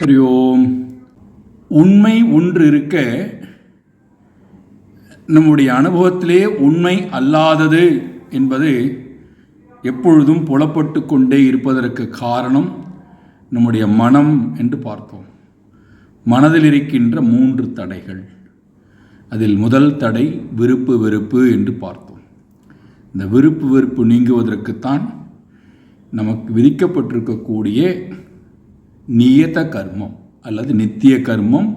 ஹரி ஓம் உண்மை ஒன்று இருக்க நம்முடைய அனுபவத்திலே உண்மை அல்லாதது என்பது எப்பொழுதும் புலப்பட்டு கொண்டே இருப்பதற்கு காரணம் நம்முடைய மனம் என்று பார்த்தோம். மனதில் இருக்கின்ற மூன்று தடைகள். அதில் முதல் தடை விருப்பு வெறுப்பு என்று பார்த்தோம். இந்த விருப்பு வெறுப்பு நீங்குவதற்குத்தான் நமக்கு விதிக்கப்பட்டிருக்கக்கூடிய நியத கர்மம் அல்லது நித்திய கர்மம்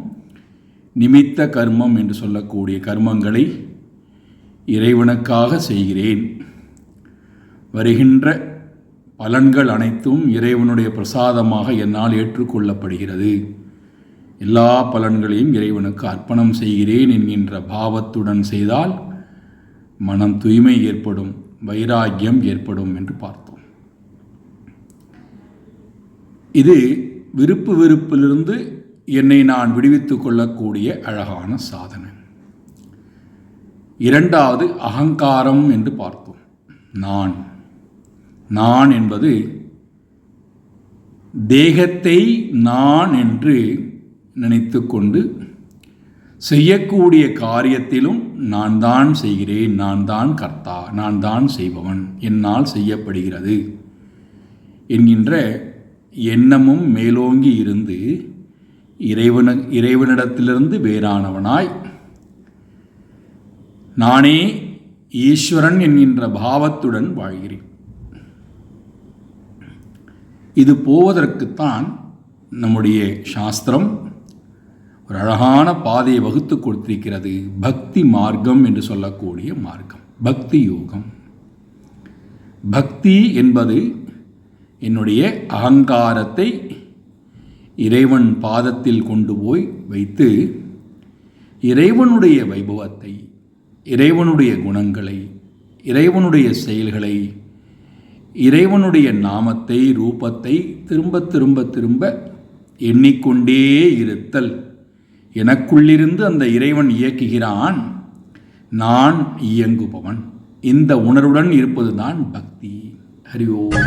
நிமித்த கர்மம் என்று சொல்லக்கூடிய கர்மங்களை இறைவனுக்காக செய்கிறேன். வருகின்ற பலன்கள் அனைத்தும் இறைவனுடைய பிரசாதமாக என்னால் ஏற்றுக்கொள்ளப்படுகிறது. எல்லா பலன்களையும் இறைவனுக்கு அர்ப்பணம் செய்கிறேன் என்கின்ற பாவத்துடன் செய்தால் மனம் தூய்மை ஏற்படும் வைராக்கியம் ஏற்படும் என்று பார்த்தோம். இது விருப்பு வெறுப்பிலிருந்து என்னை நான் விடுவித்துக் கொள்ளக்கூடிய அழகான சாதனை. இரண்டாவது அகங்காரம் என்று பார்த்தோம். நான். நான் என்பது தேகத்தை நான் என்று நினைத்து கொண்டு செய்யக்கூடிய காரியத்திலும் நான் தான் செய்கிறேன் நான் தான் கர்த்தா நான் தான் செய்பவன் என்னால் செய்யப்படுகிறது என்கின்ற எண்ணமும் மேலோங்கி இருந்து இறைவன இறைவனிடத்திலிருந்து வேறானவனாய். நானே ஈஸ்வரன் என்கின்ற பாவத்துடன் வாழ்கிறேன். இது போவதற்குத்தான் நம்முடைய சாஸ்திரம் ஒரு அழகான பாதையை வகுத்து கொடுத்திருக்கிறது. பக்தி மார்க்கம் என்று சொல்லக்கூடிய மார்க்கம். பக்தி யோகம். பக்தி என்பது என்னுடைய அகங்காரத்தை இறைவன் பாதத்தில் கொண்டு போய் வைத்து இறைவனுடைய வைபவத்தை இறைவனுடைய குணங்களை இறைவனுடைய செயல்களை இறைவனுடைய நாமத்தை ரூபத்தை திரும்ப திரும்ப திரும்ப எண்ணிக்கொண்டே இருத்தல். எனக்குள்ளிருந்து அந்த இறைவன் இயக்குகிறான் நான் இயங்குபவன். இந்த உணர்வுடன் இருப்பதுதான் பக்தி. ஹரி ஓம்.